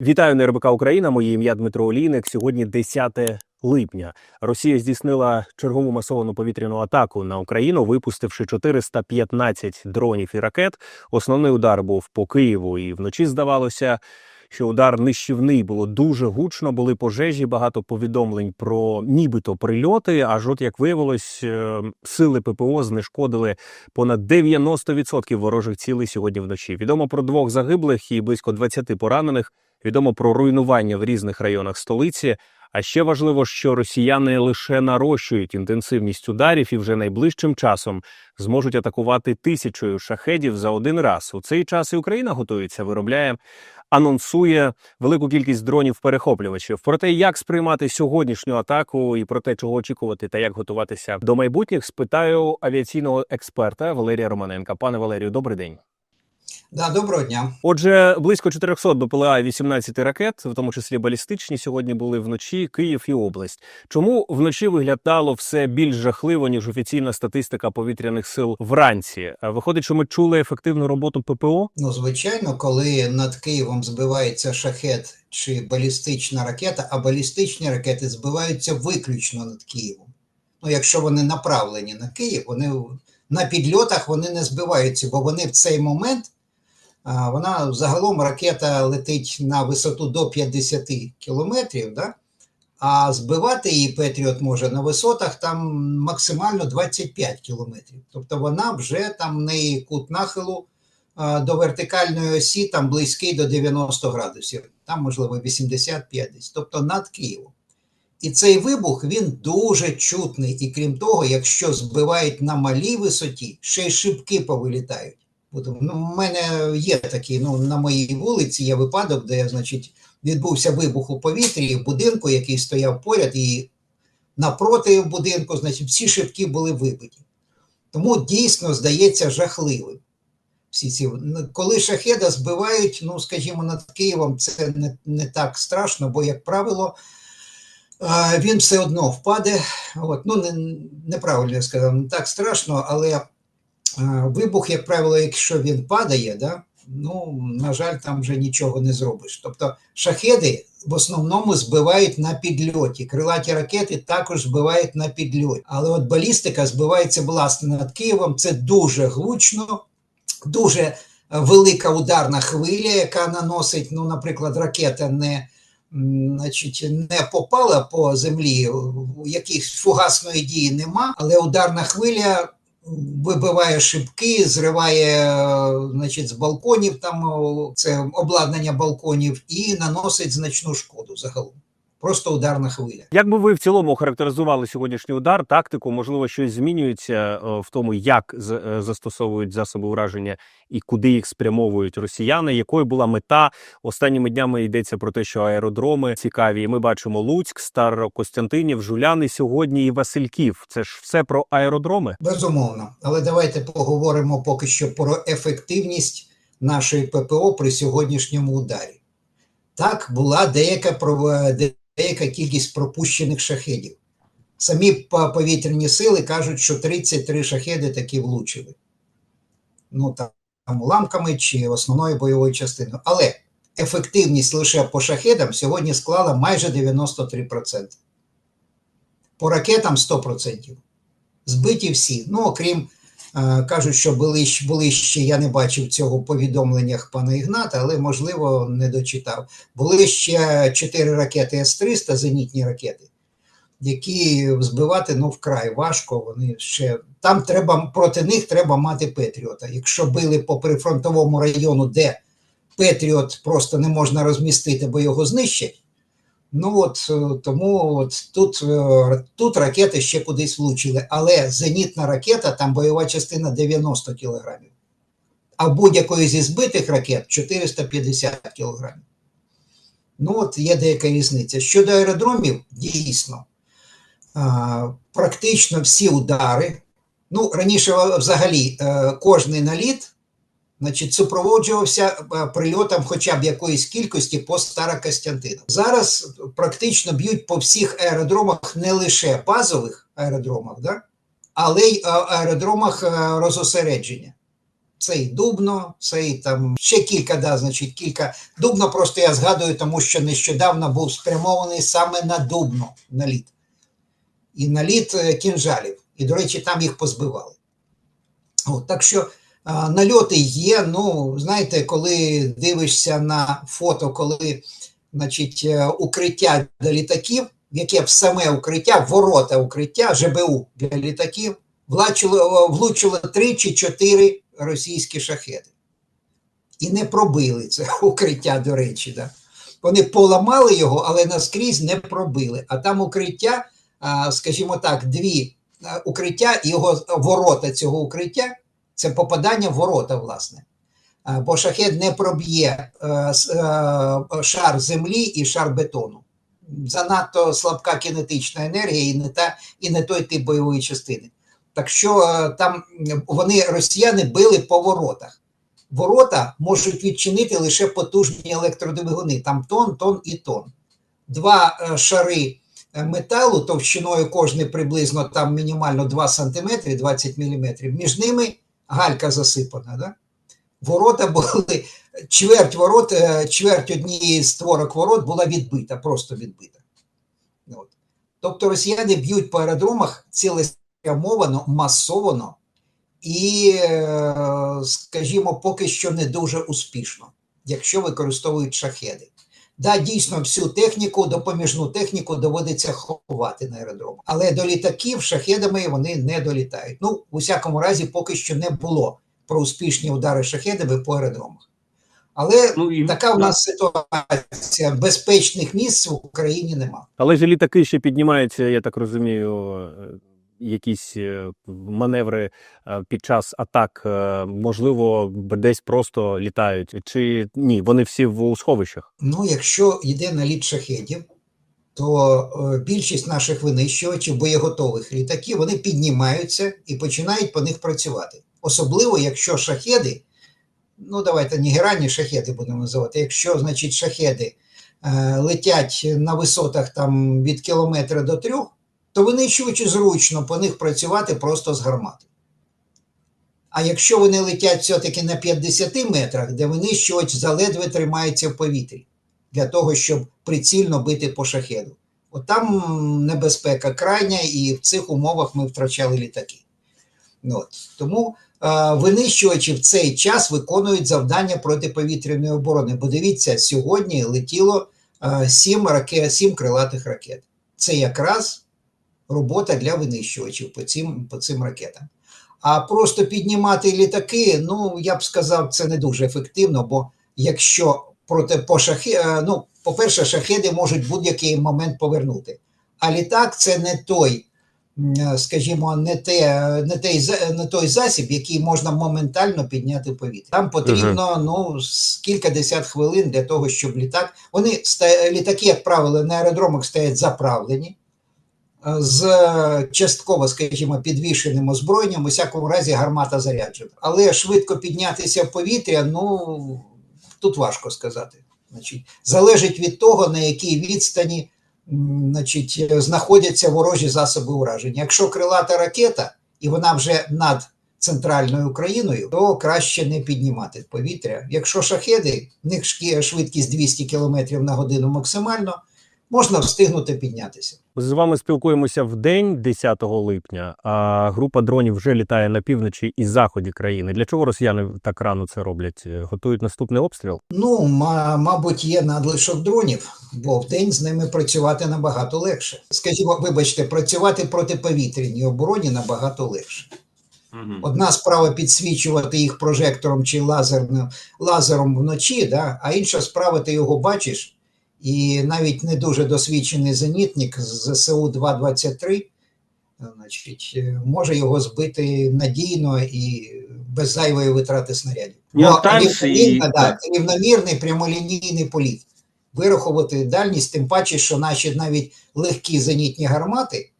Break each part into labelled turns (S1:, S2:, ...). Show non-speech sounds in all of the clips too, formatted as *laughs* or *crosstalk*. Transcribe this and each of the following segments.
S1: Вітаю на РБК Україна. Моє ім'я Дмитро Олійник. Сьогодні 10 липня. Росія здійснила чергову масовану повітряну атаку на Україну, випустивши 415 дронів і ракет. Основний удар був по Києву, і вночі здавалося, що удар нищівний було дуже гучно. Були пожежі, багато повідомлень про нібито прильоти. Аж от як виявилось, е, сили ППО знешкодили понад 90% ворожих цілей сьогодні вночі. Відомо про двох загиблих і близько 20 поранених. Відомо про руйнування в різних районах столиці. А ще важливо, що росіяни лише нарощують інтенсивність ударів і вже найближчим часом зможуть атакувати тисячою шахедів за один раз. У цей час і Україна готується, виробляє, анонсує велику кількість дронів перехоплювачів. Про те, як сприймати сьогоднішню атаку, і про те, чого очікувати та як готуватися до майбутніх, спитаю авіаційного експерта Валерія Романенка. Пане Валерію, добрий день.
S2: Да, доброго дня.
S1: Отже, близько 400 БПЛА 18 ракет, в тому числі балістичні, сьогодні були вночі Київ і область. Чому вночі виглядало все більш жахливо ніж офіційна статистика повітряних сил вранці? Виходить, що ми чули ефективну роботу ППО?
S2: Ну, звичайно, коли над Києвом збивається шахет чи балістична ракета, а балістичні ракети збиваються виключно над Києвом. Ну, якщо вони направлені на Київ, вони на підльотах вони не збиваються, бо вони в цей момент. Вона загалом ракета летить на висоту до 50 кілометрів, да? а збивати її Петріот може на висотах там максимально 25 кілометрів. Тобто вона вже там неї кут нахилу до вертикальної осі там близький до 90 градусів, там можливо 85 десь, тобто над Києвом. І цей вибух він дуже чутний. І крім того, якщо збивають на малій висоті, ще й шибки повилітають. Ну, у мене є такий, ну, на моїй вулиці є випадок, де, значить, відбувся вибух у повітрі в будинку, який стояв поряд, і напроти будинку, значить, всі шибки були вибиті. Тому дійсно здається жахливим. Всі ці, коли шахеда збивають, ну, скажімо, над Києвом, це не, не так страшно, бо, як правило, він все одно впаде. От, ну, не, неправильно я сказав, не так страшно, але вибух, як правило, якщо він падає, да, ну, на жаль, там вже нічого не зробиш. Тобто шахеди в основному збивають на підльоті. Крилаті ракети також збивають на підльоті. Але от балістика збивається власне над Києвом. Це дуже гучно, дуже е, велика ударна хвиля, яка наносить, ну, наприклад, ракета не значить, не попала по землі, якихось фугасної дії нема, але ударна хвиля вибиває шибки, зриває е, значить, з балконів, там це обладнання балконів, і наносить значну шкоду загалом. Просто ударна хвиля.
S1: Як би ви в цілому охарактеризували сьогоднішній удар, тактику? Можливо, щось змінюється е, в тому, як е, застосовують засоби ураження і куди їх спрямовують росіяни? Якою була мета? Останніми днями йдеться про те, що аеродроми цікаві. І Ми бачимо Луцьк, Старокостянтинів, Жуляни сьогодні і Васильків. Це ж все про аеродроми.
S2: Безумовно. Але давайте поговоримо поки що про ефективність нашої ППО при сьогоднішньому ударі. Так, була деяка, пров- деяка кількість пропущених шахедів. Самі повітряні сили кажуть, що 33 шахеди таки влучили. Ну, там, уламками чи основною бойовою частиною. Але ефективність лише по шахедам сьогодні склала майже 93%. По ракетам 100%. Збиті всі. Ну, окрім, кажуть, що були, були ще, я не бачив цього в повідомленнях пана Ігната, але, можливо, не дочитав. Були ще 4 ракети С-300, зенітні ракети, які збивати ну, вкрай важко. Вони ще там треба проти них треба мати Петріота. Якщо били по прифронтовому району, де Петріот просто не можна розмістити, бо його знищать. Ну от е, тому от тут, е, тут ракети ще кудись влучили, але зенітна ракета, там бойова частина 90 кілограмів, а будь-якої зі збитих ракет 450 кілограмів. Ну от є деяка різниця. Щодо аеродромів, дійсно, практично всі удари. Ну, раніше взагалі е, кожний наліт значить, супроводжувався е, прильотом хоча б якоїсь кількості по Старокостянтину. Зараз практично б'ють по всіх аеродромах, не лише базових аеродромах, да? але й е, аеродромах е, розосередження. Це і Дубно, це і там ще кілька, да, значить, кілька. Дубно просто я згадую, тому що нещодавно був спрямований саме на Дубно наліт. І наліт кінжалів. І, до речі, там їх позбивали. От, так що нальоти є. Ну, знаєте, коли дивишся на фото, коли значить, е, укриття для літаків, яке в саме укриття, ворота укриття, ЖБУ для літаків, влучили, влучили 3 чи 4 російські шахеди. І не пробили це *laughs* укриття, до речі. Да. Вони поламали його, але наскрізь не пробили. А там укриття, скажімо так, дві укриття, і його ворота цього укриття це попадання в ворота, власне. Бо шахет не проб'є е, е, шар землі і шар бетону. Занадто слабка кінетична енергія і не, та, і не той тип бойової частини. Так що е, там вони, росіяни, били по воротах. Ворота можуть відчинити лише потужні електродвигуни, там тон, тон і тон. Два е, шари е, металу товщиною кожний приблизно там мінімально 2 см, 20 мм, між ними галька засипана. Да? Ворота були, чверть ворот, е, чверть однієї з створок ворот була відбита, просто відбита. От. Тобто росіяни б'ють по аеродромах цілеспрямовано, масовано і, е, скажімо, поки що не дуже успішно, якщо використовують шахеди. Да, дійсно, всю техніку, допоміжну техніку доводиться ховати на аеродрому. Але до літаків шахедами вони не долітають. Ну, в усякому разі, поки що не було про успішні удари шахедами по аеродромах. Але
S1: Ну і
S2: така в нас ситуація. Безпечних місць в Україні нема.
S1: але ж літаки ще піднімаються, я так розумію, якісь е, маневри е, під час атак, е, можливо, десь просто літають, чи ні, вони всі в сховищах.
S2: Ну, якщо йде наліт шахедів, то більшість наших винищувачів, боєготових літаків, вони піднімаються і починають по них працювати. Особливо, якщо шахеди, ну давайте нігеранні шахеди будемо називати, якщо, значить, шахеди летять на висотах там від кілометра до трьох, то винищувачі зручно по них працювати просто з гармати. А якщо вони летять все-таки на 50 метрах, де винищувач заледве тримається в повітрі для того, щоб прицільно бити по шахеду. От там небезпека крайня, і в цих умовах ми втрачали літаки. Ну, От. Тому е, винищувачі в цей час виконують завдання протиповітряної оборони. Бо дивіться, сьогодні летіло е, сім, ракет, сім крилатих ракет. Це якраз робота для винищувачів по цим, по цим ракетам. А просто піднімати літаки, ну я б сказав, це не дуже ефективно, бо якщо проти по шахи, е, ну, по-перше, шахеди можуть будь-який момент повернути. А літак це не той, е, скажімо, не, те, не, той, за- не той засіб, який можна моментально підняти в повітря. Там потрібно ну, кілька десят хвилин для того, щоб літак. Вони літаки, як правило, на аеродромах стоять заправлені е, з частково, скажімо, підвішеним озброєнням, у всякому разі гармата заряджена. Але швидко піднятися в повітря, ну тут важко сказати. Значить, залежить від того, на якій відстані значить, знаходяться ворожі засоби ураження. Якщо крилата ракета, і вона вже над центральною Україною, то краще не піднімати повітря. Якщо шахеди, в них швидкість 200 км на годину максимально, можна встигнути піднятися.
S1: З вами спілкуємося в день 10 липня, а група дронів вже літає на півночі і заході країни. Для чого росіяни так рано це роблять? Е, Готують наступний обстріл?
S2: Ну, ма- мабуть, є надлишок дронів, бо вдень з ними працювати набагато легше. Скажімо, вибачте, працювати проти повітряній обороні набагато легше. Одна справа підсвічувати їх прожектором чи лазерним, лазером вночі, да? а інша справа ти його бачиш, і навіть не дуже досвідчений зенітник з ЗСУ 223 значить, е, може його збити надійно і без зайвої витрати снарядів.
S1: Ну, і-
S2: да, рівномірний прямолінійний політ. Вирахувати дальність, тим паче, що наші навіть легкі зенітні гармати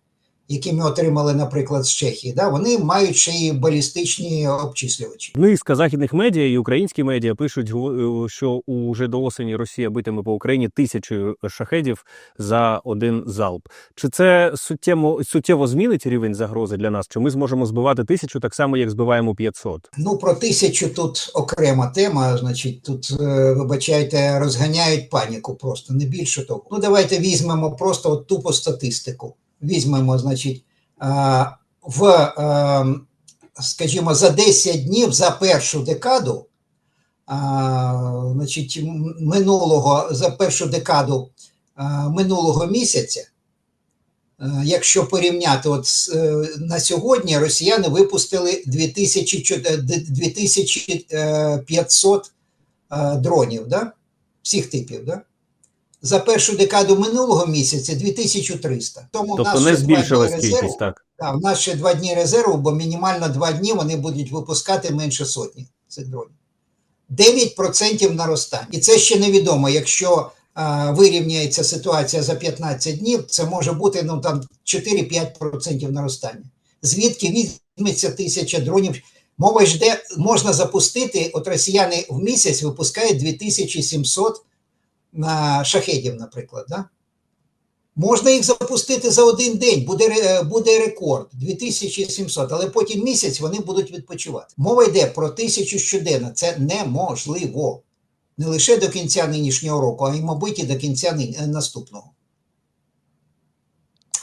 S2: які ми отримали, наприклад, з Чехії, да, вони мають ще й балістичні обчислювачі.
S1: Низка західних медіа і українські медіа пишуть, гу- що уже до осені Росія битиме по Україні тисячу шахедів за один залп. Чи це суттєво, суттєво змінить рівень загрози для нас? Чи ми зможемо збивати тисячу так само, як збиваємо 500?
S2: Ну, про тисячу тут окрема тема. Значить, тут, е, вибачайте, розганяють паніку просто, не більше того. Ну, давайте візьмемо просто от тупо статистику. Візьмемо, значить, в, е, скажімо, за 10 днів за першу декаду, значить, минулого, за першу декаду минулого місяця, Е, Якщо порівняти, от е, на сьогодні росіяни випустили 2400 2500 е, дронів, да? всіх типів. Да? За першу декаду минулого місяця 2300. Тому
S1: Тобто
S2: нас
S1: не збільшилась кількість, так?
S2: Так, в нас ще два дні резерву, бо мінімально два дні вони будуть випускати менше сотні цих дронів. 9% наростання. І це ще невідомо. Якщо а, вирівняється ситуація за 15 днів, це може бути ну, там 4-5% наростання. Звідки візьметься тисяча дронів? Мова ж йде, можна запустити, от росіяни в місяць випускають 2700 на шахедів, наприклад. Да? Можна їх запустити за один день, буде, буде рекорд 2700, але потім місяць вони будуть відпочивати. Мова йде про тисячу щоденно. Це неможливо. Не лише до кінця нинішнього року, а й, мабуть, і до кінця е, наступного.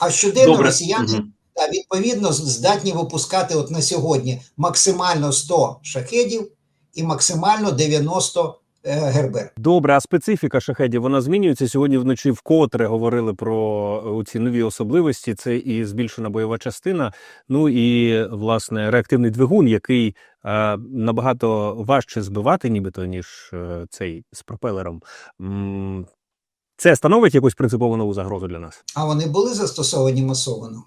S2: А щоденно
S3: Добре.
S2: росіяни та, відповідно здатні випускати от на сьогодні максимально 100 шахедів і максимально 90 е, гербер.
S1: Добре, а специфіка шахедів вона змінюється сьогодні вночі. Вкотре говорили про ці нові особливості. Це і збільшена бойова частина. Ну і власне реактивний двигун, який е, набагато важче збивати, нібито ніж е, цей з пропелером. Це становить якусь принципову нову загрозу для нас.
S2: А вони були застосовані масовано?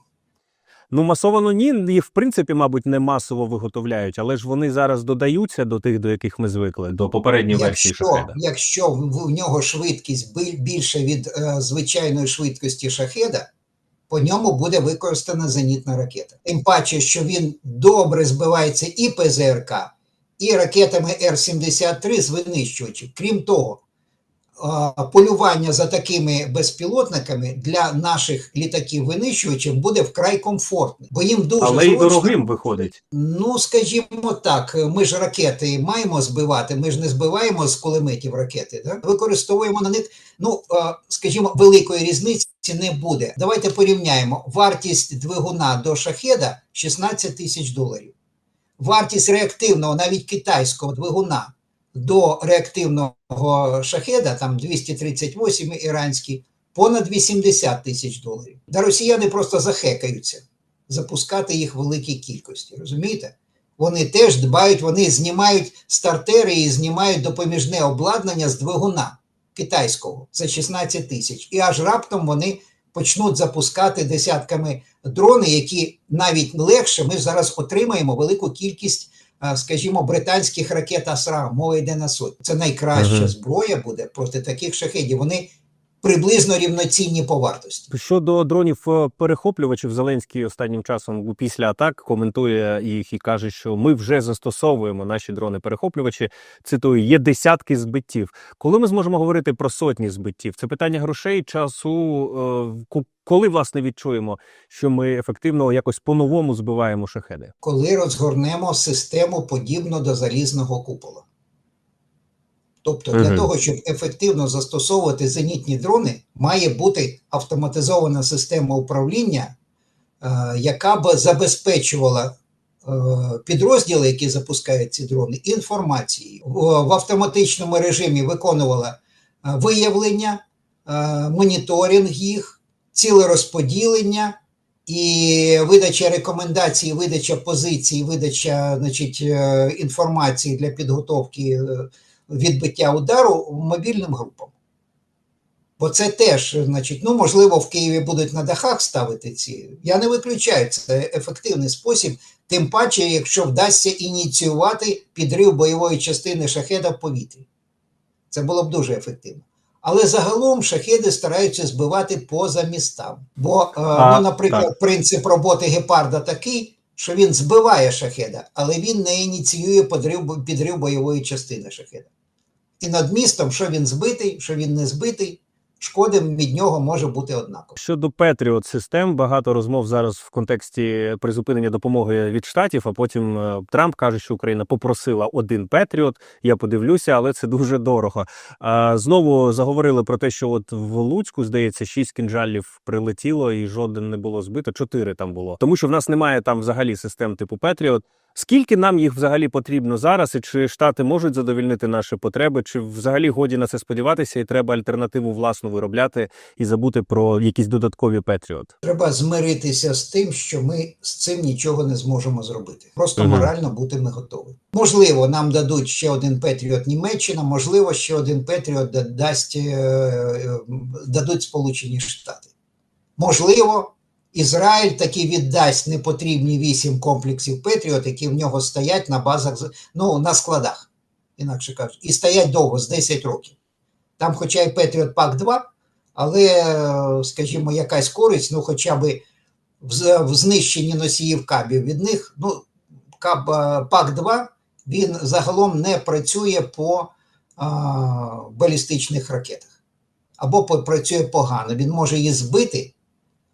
S1: Ну, масовано ні, їх в принципі, мабуть, не масово виготовляють, але ж вони зараз додаються до тих, до яких ми звикли, до попередньої версії
S2: Якщо,
S1: шахеда.
S2: якщо в, в нього швидкість більше від е, звичайної швидкості шахеда, по ньому буде використана зенітна ракета. Тим паче, що він добре збивається і ПЗРК, і ракетами Р-73 з винищувачів. Крім того, полювання за такими безпілотниками для наших літаків-винищувачів буде вкрай комфортне, бо їм дуже
S1: Але й
S2: зручно
S1: дорогим виходить.
S2: Ну, скажімо так, ми ж ракети маємо збивати, ми ж не збиваємо з кулеметів ракети, да? використовуємо на них, ну, скажімо, великої різниці не буде. Давайте порівняємо. Вартість двигуна до шахеда 16 тисяч доларів. Вартість реактивного, навіть китайського двигуна до реактивного шахеда, там 238 іранський, понад 80 тисяч доларів. Да росіяни просто захекаються запускати їх в великій кількості. Розумієте? Вони теж дбають, вони знімають стартери і знімають допоміжне обладнання з двигуна китайського за 16 тисяч. І аж раптом вони почнуть запускати десятками дрони, які навіть легше. Ми зараз отримаємо велику кількість, скажімо, британських ракет АСРА. Мова йде на суд. Це найкраща
S1: Мгм.
S2: зброя буде проти таких шахедів. Вони приблизно рівноцінні по вартості.
S1: Щодо дронів е, перехоплювачів, Зеленський останнім часом після атак коментує їх і каже, що ми вже застосовуємо наші дрони перехоплювачі. Цитую, є десятки збиттів. Коли ми зможемо говорити про сотні збиттів? Це питання грошей, часу. е, Коли власне відчуємо, що ми ефективно якось по-новому збиваємо шахеди?
S2: коли розгорнемо систему подібно до залізного купола. Тобто, для
S1: Мгм.
S2: того, щоб ефективно застосовувати зенітні дрони, має бути автоматизована система управління, е, яка б забезпечувала е, підрозділи, які запускають ці дрони, інформацією. В, в автоматичному режимі виконувала е, виявлення, е, моніторинг їх, цілерозподілення і видача рекомендацій, видача позицій, видача значить, е, інформації для підготовки е, відбиття удару мобільним групам. Бо це теж, значить, ну, можливо, в Києві будуть на дахах ставити ці. Я не виключаю, це ефективний спосіб, тим паче, якщо вдасться ініціювати підрив бойової частини шахеда в повітрі. Це було б дуже ефективно. Але загалом шахеди стараються збивати поза містам. Бо, е,
S1: А,
S2: ну, наприклад, принцип роботи гепарда такий, що він збиває шахеда, але він не ініціює підрив, підрив бойової частини шахеда. І над містом, що він збитий, що він не збитий, шкоди від нього може бути однаково.
S1: Щодо Patriot систем, багато розмов зараз в контексті призупинення допомоги від штатів. А потім е, Трамп каже, що Україна попросила один Patriot. Я подивлюся, але це дуже дорого. А знову заговорили про те, що от в Луцьку здається шість кінжалів прилетіло, і жоден не було збито. Чотири там було. Тому що в нас немає там взагалі систем типу Patriot. Скільки нам їх взагалі потрібно зараз, і чи штати можуть задовільнити наші потреби, чи взагалі годі на це сподіватися, і треба альтернативу власну виробляти і забути про якісь додаткові Петріот?
S2: Треба змиритися з тим, що ми з цим нічого не зможемо зробити. Просто
S1: Мгм.
S2: морально бути ми готові. Можливо, нам дадуть ще один Петріот Німеччина, можливо, ще один Петріот дасть, е, е, дадуть Сполучені Штати. Можливо, Ізраїль таки віддасть непотрібні вісім комплексів Петріот, які в нього стоять на базах, ну, на складах, інакше кажучи, і стоять довго, з 10 років. Там, хоча й Петріот Пак 2, але, е, скажімо, якась користь, ну, хоча б в, знищенні носіїв кабів від них, ну, каб е, пак 2 він загалом не працює по а, балістичних ракетах. Або працює погано. Він може її збити,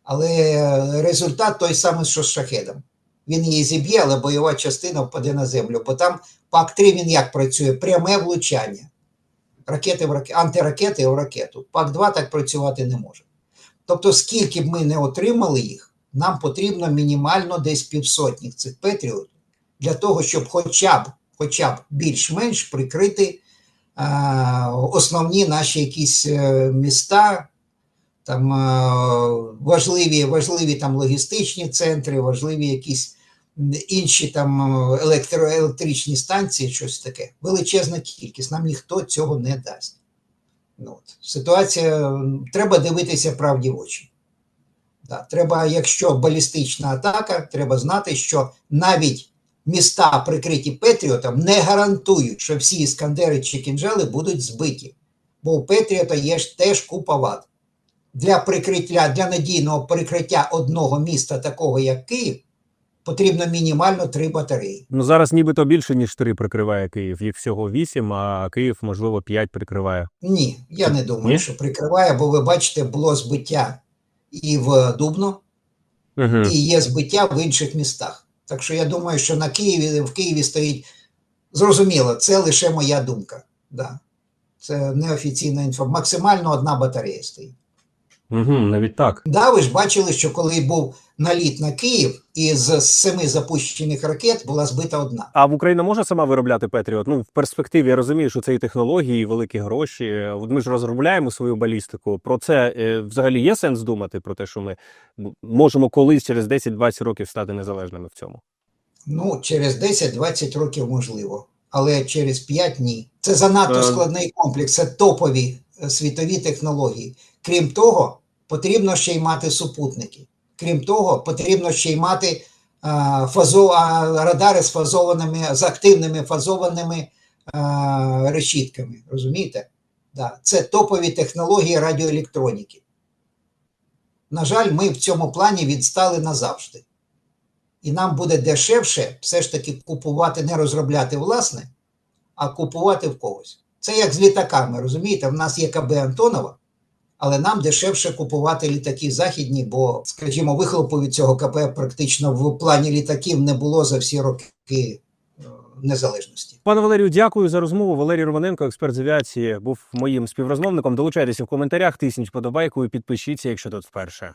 S2: але результат той самий, що з шахедом. Він її зіб'є, але бойова частина впаде на землю. Бо там пак 3 він як працює? Пряме влучання. Ракети в рак... антиракети в ракету. Пак 2 так працювати не може. Тобто, скільки б ми не отримали їх, нам потрібно мінімально десь півсотні цих петріотів для того, щоб хоча б, хоча б більш-менш прикрити а, основні наші якісь е, міста, там е, важливі, важливі там логістичні центри, важливі якісь інші там е, електро, електричні станції, щось таке. Величезна кількість. Нам ніхто цього не дасть. Ну, от. Ситуація, треба дивитися правді в очі. Да, треба, якщо балістична атака, треба знати, що навіть міста, прикриті Петріотом, не гарантують, що всі іскандери чи кінжали будуть збиті. Бо у Петріота є теж купа вад. Для прикриття, для надійного прикриття одного міста, такого як Київ, потрібно мінімально три батареї.
S1: Ну зараз нібито більше ніж три прикриває Київ. Їх всього вісім, а Київ, можливо, п'ять прикриває.
S2: Ні, я не думаю,
S1: Ні?
S2: що прикриває, бо ви бачите, було збиття і в Дубно,
S1: Угу.
S2: і є збиття в інших містах. Так що я думаю, що на Києві в Києві стоїть зрозуміло, це лише моя думка. Да. Це неофіційна інформація. Максимально одна батарея стоїть.
S1: Угу, навіть так.
S2: Да, ви ж бачили, що коли був наліт на Київ, із семи запущених ракет була збита одна.
S1: А в Україна може сама виробляти Петріот? Ну в перспективі я розумію, що це і технології, і великі гроші. От ми ж розробляємо свою балістику. Про це е, взагалі є сенс думати про те, що ми можемо колись через 10-20 років стати незалежними в цьому.
S2: Ну, через 10-20 років можливо, але через 5 ні. Це занадто
S1: Е.
S2: складний комплекс, це топові світові технології. Крім того, потрібно ще й мати супутники. Крім того, потрібно ще й мати а, фазо, радари з фазованими, з активними фазованими а, решітками. Розумієте? Да. Це топові технології радіоелектроніки. На жаль, ми в цьому плані відстали назавжди. І нам буде дешевше все ж таки купувати, не розробляти власне, а купувати в когось. Це як з літаками, розумієте? В нас є КБ Антонова, але нам дешевше купувати літаки західні, бо, скажімо, вихлопу від цього КП практично в плані літаків не було за всі роки е, незалежності.
S1: Пане Валерію, дякую за розмову. Валерій Романенко, експерт з авіації, був моїм співрозмовником. Долучайтеся в коментарях, тисніть подобайку і підпишіться, якщо тут вперше.